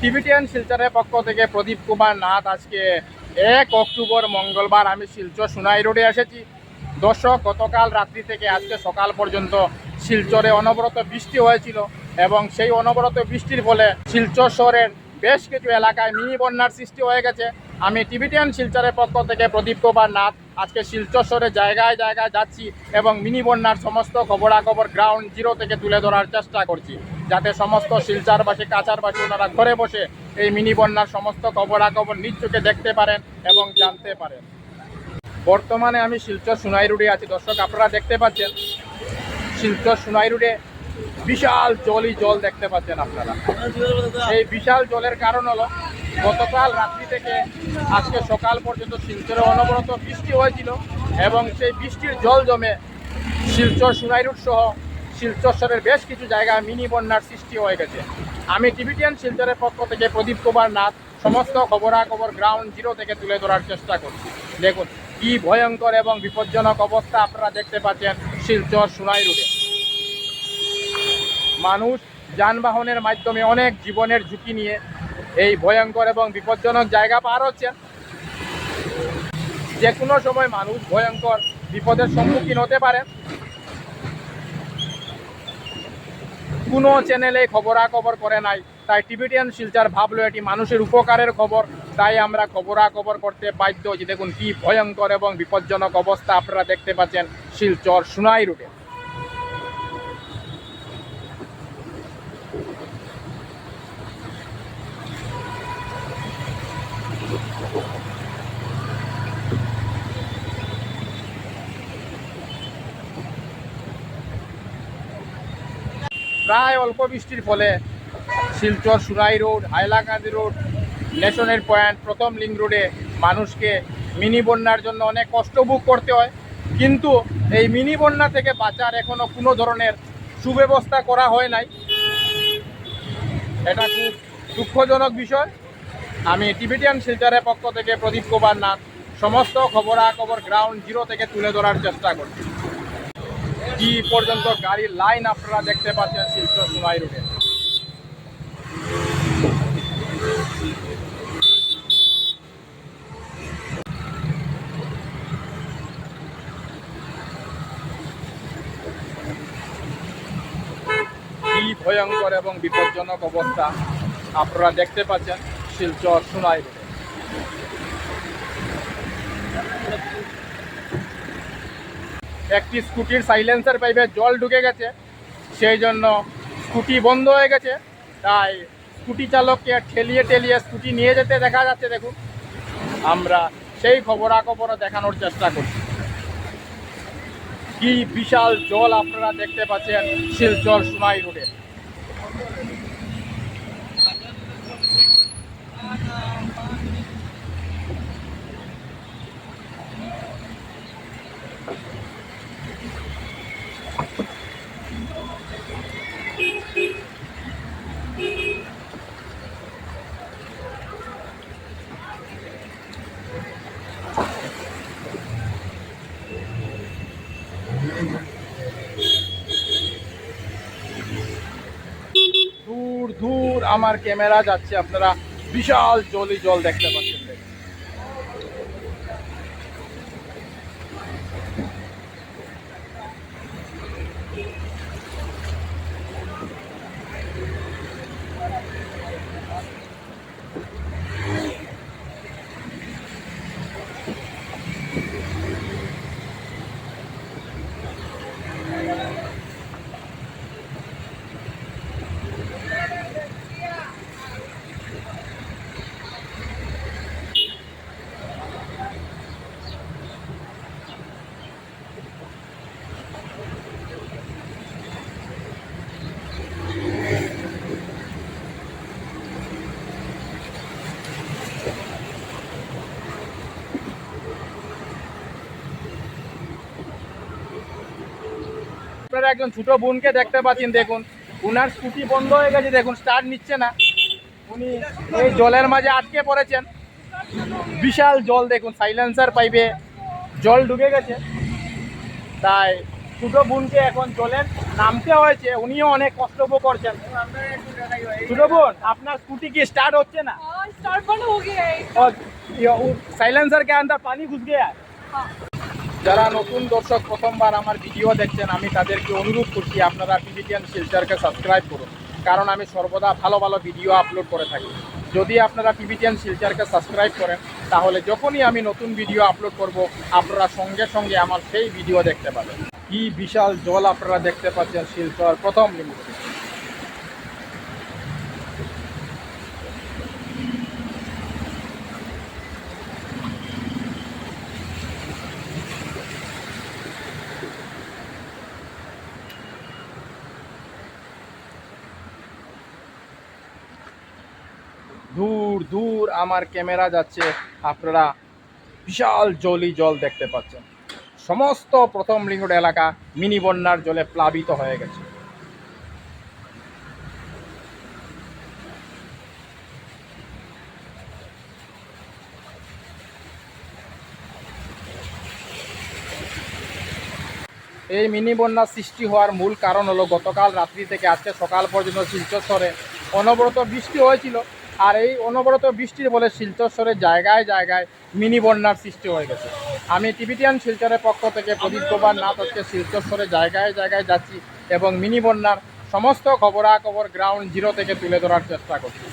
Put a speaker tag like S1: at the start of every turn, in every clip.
S1: টিভিটিয়ান শিলচরের পক্ষ থেকে প্রদীপ কুমার নাথ আজকে এক অক্টোবর মঙ্গলবার, আমি শিলচর সুনাই রোডে এসেছি। দর্শক, গতকাল রাত্রি থেকে আজকে সকাল পর্যন্ত শিলচরে অনবরত বৃষ্টি হয়েছিল এবং সেই অনবরত বৃষ্টির ফলে শিলচর শহরের বেশ কিছু এলাকায় মিনি বন্যার সৃষ্টি হয়ে গেছে। আমি টিভিটিয়ান শিলচরের পক্ষ থেকে প্রদীপ কুমার নাথ আজকে শিলচর শহরে জায়গায় জায়গায় যাচ্ছি এবং মিনি বন্যার সমস্ত খবরাখবর গ্রাউন্ড জিরো থেকে তুলে ধরার চেষ্টা করছি। যাতে সমস্ত শিলচারবাসী, কাছারবাসী ওনারা ঘরে বসে এই মিনি বন্যার সমস্ত খবরাখবর নিজ চোখে দেখতে পারেন এবং জানতে পারেন। বর্তমানে আমি শিলচর সুনাই রোডে আছি। দর্শক, আপনারা দেখতে পাচ্ছেন, শিলচর সুনাই রোডে বিশাল জলই জল দেখতে পাচ্ছেন আপনারা। এই বিশাল জলের কারণ হলো, গতকাল রাত্রি থেকে আজকে সকাল পর্যন্ত শিলচরে অনবরত বৃষ্টি হয়েছিল এবং সেই বৃষ্টির জল জমে শিলচর সুনাই রুট সহ শিলচর শহরের বেশ কিছু জায়গায় মিনি বন্যার সৃষ্টি হয়ে গেছে। আমি টিভিটিয়ান শিলচরের পক্ষ থেকে প্রদীপ কুমার নাথ সমস্ত খবরাখবর গ্রাউন্ড জিরো থেকে তুলে ধরার চেষ্টা করছি। দেখুন, কি ভয়ঙ্কর এবং বিপজ্জনক অবস্থা আপনারা দেখতে পাচ্ছেন শিলচর সুনাই রুটে মানুষ যানবাহনের মাধ্যমে অনেক জীবনের ঝুঁকি নিয়ে এই ভয়ঙ্কর এবং বিপজ্জনক জায়গা পার হচ্ছেন। যে কোনো সময় মানুষ ভয়ঙ্কর বিপদের সম্মুখীন হতে পারেন কোনো চ্যানেলে খবরাখবর করে নাই। তাই টিভিটিয়ান শিলচার ভাবলো এটি মানুষের উপকারের খবর। তাই আমরা খবরাখবর করতে বাধ্য যে দেখুন কী ভয়ঙ্কর এবং বিপজ্জনক অবস্থা আপনারা দেখতে পাচ্ছেন শিলচর সুনাই রুটে প্রায় অল্প বৃষ্টির ফলে শিলচর সুরাই রোড, হাইলাকান্দি রোড নেশনের পয়েন্ট, প্রথম লিঙ্ক রোডে মানুষকে মিনি বন্যার জন্য অনেক কষ্ট ভোগ করতে হয়। কিন্তু এই মিনি বন্যা থেকে বাঁচার এখনও কোনো ধরনের সুব্যবস্থা করা হয় নাই। এটা খুব দুঃখজনক বিষয়। আমি টিভিটিয়ান শিলচরের পক্ষ থেকে প্রদীপ কুমার নাথ, সমস্ত খবরাখবর গ্রাউন্ড জিরো থেকে তুলে ধরার চেষ্টা করছি। কি পর্যন্ত গাড়ির লাইন আপনারা দেখতে পাচ্ছেন শিলচর সুনাই রোডে। কি ভয়ঙ্কর এবং বিপজ্জনক অবস্থা আপনারা দেখতে পাচ্ছেন শিলচর সুনাই রোডে। একটি স্কুটির সাইলেন্সার পাইপে জল ঢুকে গেছে, সেই জন্য স্কুটি বন্ধ হয়ে গেছে। তাই স্কুটি চালককে ঠেলিয়ে ঠেলিয়ে স্কুটি নিয়ে যেতে দেখা যাচ্ছে, দেখুন। আমরা সেই খবরাখবরও দেখানোর চেষ্টা করছি। কি বিশাল জল আপনারা দেখতে পাচ্ছেন শিলচর সুনাই রোডে দূর দূর আমার ক্যামেরা যাচ্ছে আপনারা বিশাল জলই জল দেখতে পাচ্ছেন। দেখুন। আপনারা একজন ছোট বোনকে দেখতে পাচ্ছেন দেখুন উনার স্কুটি বন্ধ হয়ে গেছে দেখুন স্টার্ট নিচ্ছে না উনি এই জলের মাঝে আটকে পড়েছেন বিশাল জল দেখুন সাইলেন্সার পাইবে জল ঢুকে গেছে তাই ছোট বোনকে এখন জলের নামতে হয়েছে উনিও অনেক কষ্ট ভোগ করছেন ছোট বোন আপনার স্কুটি কি স্টার্ট হচ্ছে না
S2: हाँ स्टार्ट बंद हो गया है
S1: और ये वो साइलेंसर के अंदर पानी घुस गया है
S2: हाँ
S1: যারা নতুন দর্শক প্রথমবার আমার ভিডিও দেখছেন, আমি তাদেরকে অনুরোধ করছি, আপনারা টিভিটিয়ান শিলচারকে সাবস্ক্রাইব করুন। কারণ আমি সর্বদা ভালো ভালো ভিডিও আপলোড করে থাকি। যদি আপনারা টিভিটিয়ান শিলচারকে সাবস্ক্রাইব করেন, তাহলে যখনই আমি নতুন ভিডিও আপলোড করব, আপনারা সঙ্গে সঙ্গে আমার সেই ভিডিও দেখতে পাবেন। কি বিশাল জল আপনারা দেখতে পাচ্ছেন শিলচর প্রথম লিমিট দূর আমার ক্যামেরা যাচ্ছে, আপনারা বিশাল জলই জল দেখতে পাচ্ছেন। সমস্ত প্রথম লিঙ্গড এলাকা মিনি বন্যার জলে প্লাবিত হয়ে গেছে। এই মিনি বন্যার সৃষ্টি হওয়ার মূল কারণ হলো গতকাল রাত্রি থেকে আজকে সকাল পর্যন্ত শিলচর অনবরত বৃষ্টি হয়েছিল। আর এই অনবরত বৃষ্টির ফলে শিলচর জায়গায় জায়গায় মিনি বন্যার সৃষ্টি হয়ে গেছে। আমি টিভিটিয়ান শিলচরের পক্ষ থেকে প্রদীপ কুমার নাথ হচ্ছে শিলচর জায়গায় জায়গায় যাচ্ছি এবং মিনি বন্যার সমস্ত খবরাখবর গ্রাউন্ড জিরো থেকে তুলে ধরার চেষ্টা করছি।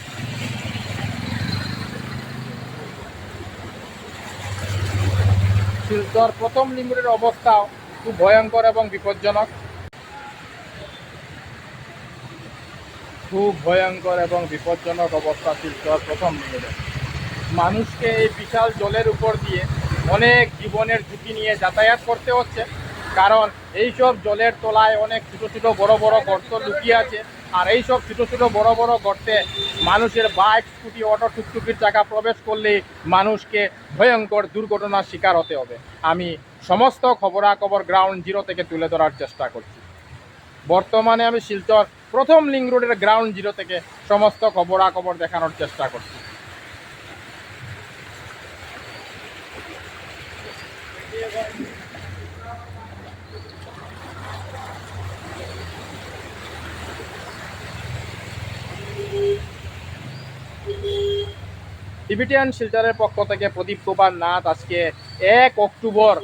S1: শিলচর প্রথম লিঙ্গুরের অবস্থাও খুব ভয়ঙ্কর এবং বিপজ্জনক। খুব ভয়ঙ্কর এবং বিপজ্জনক অবস্থা শিলচর প্রথম লিঙ্গুরে মানুষকে এই বিশাল জলের উপর দিয়ে অনেক জীবনের ঝুঁকি নিয়ে যাতায়াত করতে হচ্ছে। কারণ এইসব জলের তলায় অনেক ছোটো ছোটো বড় বড় গর্ত লুকিয়ে আছে। আর এই সব ছোটো ছোটো বড় বড় গর্তে মানুষের বাইক, স্কুটি, অটো, টুকটুকির চাকা প্রবেশ করলে মানুষকে ভয়ঙ্কর দুর্ঘটনার শিকার হতে হবে। আমি সমস্ত খবরাখবর গ্রাউন্ড জিরো থেকে তুলে ধরার চেষ্টা করছি। বর্তমানে আমি শিলচর প্রথম লিঙ্ক রোডের গ্রাউন্ড জিরো থেকে সমস্ত খবরাখবর দেখানোর চেষ্টা করছি। টিবিটিয়ান শিলচরের পক্ষ থেকে প্রদীপ কুমার নাথ আজকে এক অক্টোবর,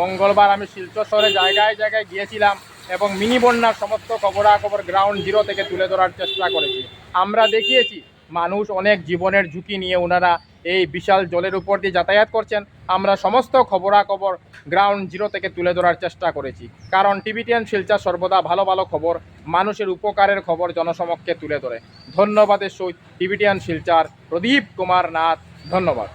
S1: মঙ্গলবার আমি শিলচর শহরে জায়গায় জায়গায় গিয়েছিলাম। এবং মিনি বন্যার সমস্ত খবরাখবর গ্রাউন্ড জিরো থেকে তুলে ধরার চেষ্টা করেছি। আমরা দেখিয়েছি, মানুষ অনেক জীবনের ঝুঁকি নিয়ে ওনারা এই বিশাল জলের উপর দিয়ে যাতায়াত করছেন। আমরা সমস্ত খবরাখবর গ্রাউন্ড জিরো থেকে তুলে ধরার চেষ্টা করেছি। কারণ টিভি টিভিটিয়ান শিলচর সর্বদা ভালো ভালো খবর, মানুষের উপকারের খবর জনসমক্ষে তুলে ধরে। ধন্যবাদের সহিত টিভি টিভিটিয়ান শিলচার, প্রদীপ কুমার নাথ, ধন্যবাদ।